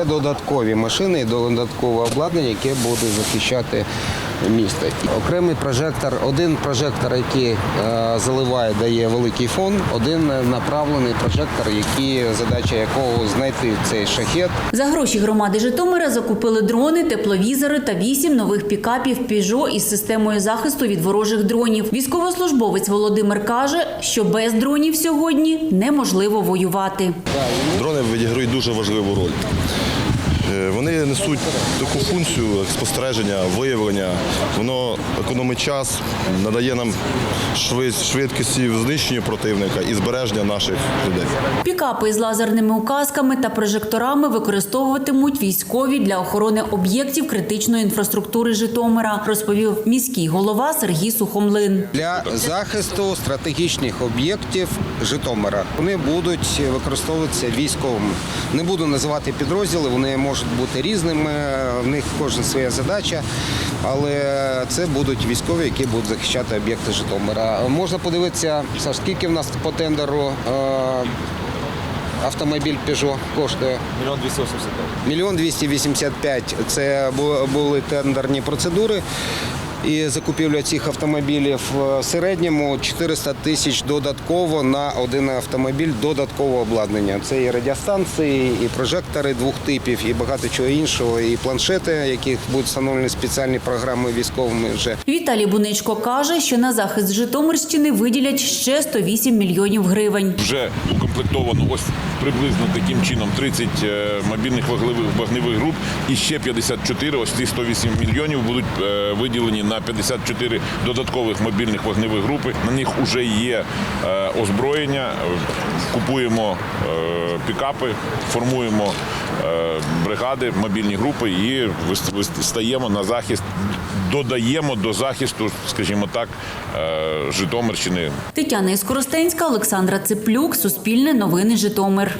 Це додаткові машини і додаткове обладнання, яке буде захищати місто. Окремий прожектор, один прожектор, який е, заливає, дає великий фон, один направлений прожектор, який задача якого знайти цей шахет. За гроші громади Житомира закупили дрони, тепловізори та вісім нових пікапів Піжо із системою захисту від ворожих дронів. Військовослужбовець Володимир каже, що без дронів сьогодні неможливо воювати. Дрони відіграють дуже важливу роль. Е, Вони несуть таку функцію спостереження, виявлення. Воно економить час, надає нам швид- швидкості в знищенні противника і збереження наших людей. Пікапи із лазерними указками та прожекторами використовуватимуть військові для охорони об'єктів критичної інфраструктури Житомира, розповів міський голова Сергій Сухомлин. Для захисту стратегічних об'єктів Житомира вони будуть використовуватися військовими. Не буду називати підрозділи, вони можуть бути різними. В них кожна своя задача, але це будуть військові, які будуть захищати об'єкти Житомира. Можна подивитися, Саш, скільки в нас по тендеру е, автомобіль Peugeot коштує? Мільйон 285. Мільйон 285 – це були тендерні процедури. І закупівля цих автомобілів в середньому 400 тисяч додатково на один автомобіль додаткового обладнання. Це і радіостанції, і прожектори двох типів, і багато чого іншого, і планшети, яких будуть встановлені спеціальні програми військовими вже. Віталій Буничко каже, що на захист Житомирщини виділять ще 108 мільйонів гривень. вже укомплектовано ось приблизно таким чином 30 е, мобільних вогневих, вогневих груп і ще 54, ось ці 108 мільйонів будуть е, виділені на 54 додаткових мобільних вогневих групи. На них вже є е, озброєння, купуємо е, пікапи, формуємо е, бригади, мобільні групи і стаємо на захист, додаємо до захисту, скажімо так, Житомирщини Тетяна Іскоростенська, Олександра Циплюк, Суспільне новини Житомир.